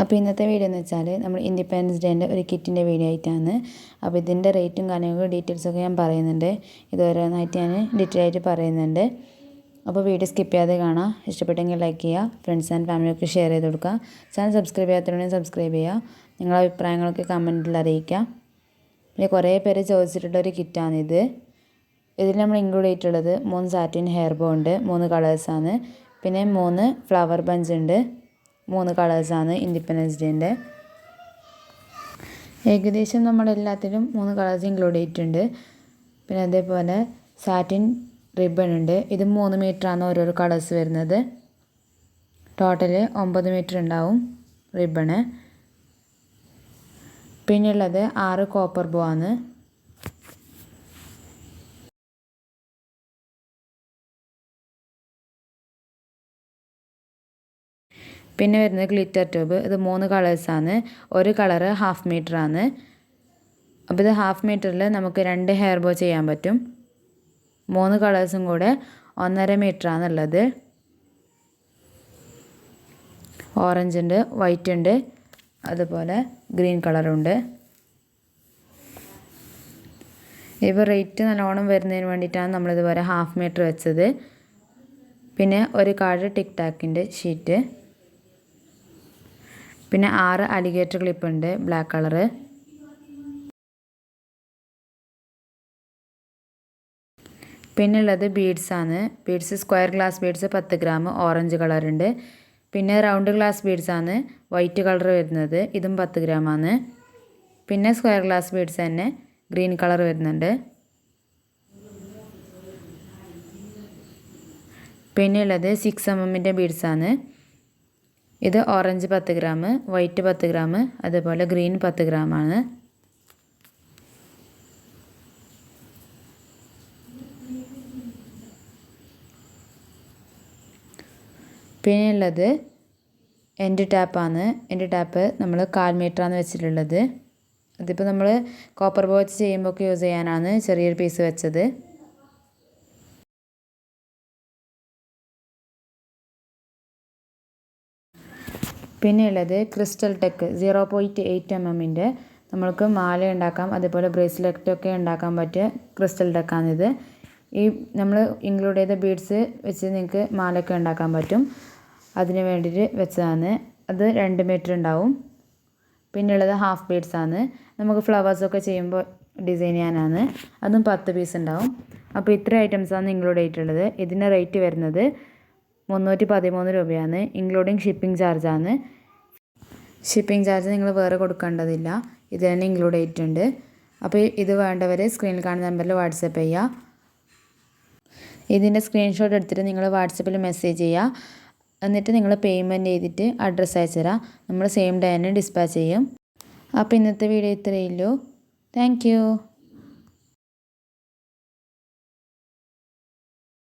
അപ്പോൾ ഇന്നത്തെ വീഡിയോ എന്ന് വെച്ചാൽ നമ്മൾ ഇൻഡിപെൻഡൻസ് ഡേന്റെ ഒരു കിറ്റിന്റെ വീഡിയോ ആയിട്ടാണ്. അപ്പോൾ ഇതിന്റെ റേറ്റും കാര്യങ്ങളും ഡീറ്റെയിൽസൊക്കെ ഞാൻ പറയുന്നുണ്ട്. ഇത് ഓരോന്നായിട്ട് ഞാൻ ഡീറ്റെയിൽ ആയിട്ട് പറയുന്നുണ്ട്. അപ്പോൾ വീഡിയോ സ്കിപ്പ് ചെയ്യാതെ കാണാം. ഇഷ്ടപ്പെട്ടെങ്കിൽ ലൈക്ക് ചെയ്യുക. ഫ്രണ്ട്സ് ആൻഡ് ഫാമിലിയൊക്കെ ഷെയർ ചെയ്ത് കൊടുക്കുക. ചാനൽ സബ്സ്ക്രൈബ് ചെയ്യാത്തവരുണ്ടെങ്കിൽ സബ്സ്ക്രൈബ് ചെയ്യുക. നിങ്ങളുടെ അഭിപ്രായങ്ങളൊക്കെ കമന്റിൽ അറിയിക്കുക. പിന്നെ കുറേ പേര് ചോദിച്ചിട്ടുള്ള ഒരു കിറ്റാണിത്. ഇതിൽ നമ്മൾ ഇൻക്ലൂഡ് ചെയ്തിട്ടുള്ളത് മൂന്ന് സാറ്റിൻ ഹെയർ ബോ ഉണ്ട് മൂന്ന് കളേഴ്സാണ് പിന്നെ മൂന്ന് ഫ്ലവർ ബഞ്ച് ഉണ്ട് മൂന്ന് കളേഴ്സാണ് ഇൻഡിപെൻഡൻസ് ഡേന്റെ ഏകദേശം നമ്മളെല്ലാത്തിലും മൂന്ന് കളേഴ്സ് ഇൻക്ലൂഡ് ചെയ്തിട്ടുണ്ട്. പിന്നെ അതേപോലെ സാറ്റിൻ റിബൺ ഉണ്ട്. ഇത് മൂന്ന് മീറ്ററാണ് ഓരോരോ കളേഴ്സ് വരുന്നത്. ടോട്ടൽ ഒമ്പത് മീറ്റർ ഉണ്ടാവും റിബണ് പിന്നെയുള്ളത് ആറ് കോപ്പർ ബോ ആണ്. പിന്നെ വരുന്നത് ഗ്ലിറ്റർ ട്യൂബ്. ഇത് മൂന്ന് കളേഴ്സാണ് ഒരു കളറ് ഹാഫ് മീറ്റർ ആണ്. അപ്പോൾ ഇത് ഹാഫ് മീറ്ററിൽ നമുക്ക് രണ്ട് ഹെയർ ബോ ചെയ്യാൻ പറ്റും. മൂന്ന് കളേഴ്സും കൂടെ ഒന്നര മീറ്റർ ആണുള്ളത്. ഓറഞ്ച് ഉണ്ട് വൈറ്റ് ഉണ്ട് അതുപോലെ ഗ്രീൻ കളറുണ്ട് ഇപ്പോൾ റേറ്റ് നല്ലോണം വരുന്നതിന് വേണ്ടിയിട്ടാണ് നമ്മളിതുപോലെ ഹാഫ് മീറ്റർ വെച്ചത്. പിന്നെ ഒരു കാർഡ് ടിക് ടാക്കിന്റെ ഷീറ്റ് പിന്നെ ആറ് അലിഗേറ്റർ ക്ലിപ്പ് ഉണ്ട്. ബ്ലാക്ക് കളറ് പിന്നെ ഉള്ളത് ബീഡ്സ് സ്ക്വയർ ഗ്ലാസ് ബീഡ്സ് പത്ത് ഗ്രാം ഓറഞ്ച് കളറുണ്ട് പിന്നെ റൗണ്ട് ഗ്ലാസ് ബീഡ്സ് ആണ്. വൈറ്റ് കളർ വരുന്നത് ഇതും പത്ത് ഗ്രാം ആണ്. പിന്നെ സ്ക്വയർ ഗ്ലാസ് ബീഡ്സ് തന്നെ ഗ്രീൻ കളർ വരുന്നുണ്ട്. പിന്നെ ഉള്ളത് സിക്സ് എം എമ്മിന്റെ ബീഡ്സ് ആണ്. ഇത് ഓറഞ്ച് പത്ത് ഗ്രാം വൈറ്റ് പത്ത് ഗ്രാം അതുപോലെ ഗ്രീൻ പത്ത് ഗ്രാമാണ് ആണ്. പിന്നെ ഉള്ളത് എൻഡ് ടാപ്പാണ് എൻഡ് ടാപ്പ് നമ്മൾ കാൽ മീറ്ററാണ് വെച്ചിട്ടുള്ളത്. അതിപ്പോൾ നമ്മൾ കോപ്പർ ബോച്ച് ചെയ്യുമ്പോൾ ഒക്കെ യൂസ് ചെയ്യാനാണ് ചെറിയൊരു പീസ് വെച്ചത്. പിന്നെ ഉള്ളത് crystal tech zero point eight M എമ്മിന്റെ നമ്മൾക്ക് മാല ഉണ്ടാക്കാം അതുപോലെ ബ്രേസ്ലെറ്റൊക്കെ ഉണ്ടാക്കാൻ പറ്റിയ ക്രിസ്റ്റൽ ടെക്കാണിത്. ഈ നമ്മൾ ഇൻക്ലൂഡ് ചെയ്ത ബീഡ്സ് വെച്ച് നിങ്ങൾക്ക് മാലയൊക്കെ ഉണ്ടാക്കാൻ പറ്റും. അതിന് വേണ്ടിയിട്ട് വെച്ചതാണ്. അത് രണ്ട് മീറ്റർ ഉണ്ടാവും. പിന്നെയുള്ളത് ഹാഫ് ബീഡ്സ് ആണ് നമുക്ക് ഫ്ലവേഴ്സൊക്കെ ചെയ്യുമ്പോൾ ഡിസൈൻ ചെയ്യാനാണ്. അതും പത്ത് പീസ് ഉണ്ടാവും. അപ്പോൾ ഇത്ര ഐറ്റംസാണ് ഇൻക്ലൂഡ് ചെയ്തിട്ടുള്ളത്. ഇതിന്റെ റേറ്റ് വരുന്നത് മുന്നൂറ്റി പതിമൂന്ന് രൂപയാണ് ഇൻക്ലൂഡിങ് ഷിപ്പിംഗ് ചാർജാണ് ഷിപ്പിംഗ് ചാർജ് നിങ്ങൾ വേറെ കൊടുക്കേണ്ടതില്ല. ഇത് തന്നെ ഇൻക്ലൂഡ് ചെയ്തിട്ടുണ്ട്. അപ്പോൾ ഇത് വേണ്ടവർ സ്ക്രീനിൽ കാണുന്ന നമ്പറിൽ വാട്സപ്പ് ചെയ്യുക ഇതിന്റെ സ്ക്രീൻഷോട്ട് എടുത്തിട്ട് നിങ്ങൾ വാട്സപ്പിൽ മെസ്സേജ് ചെയ്യുക എന്നിട്ട് നിങ്ങൾ പേയ്മെന്റ് ചെയ്തിട്ട് അഡ്രസ്സ് അയച്ചു തരാം. നമ്മൾ സെയിം ഡേ തന്നെ ഡിസ്പാച്ച് ചെയ്യും. അപ്പോൾ ഇന്നത്തെ വീഡിയോ ഇത്രയേ ഉള്ളൂ. താങ്ക്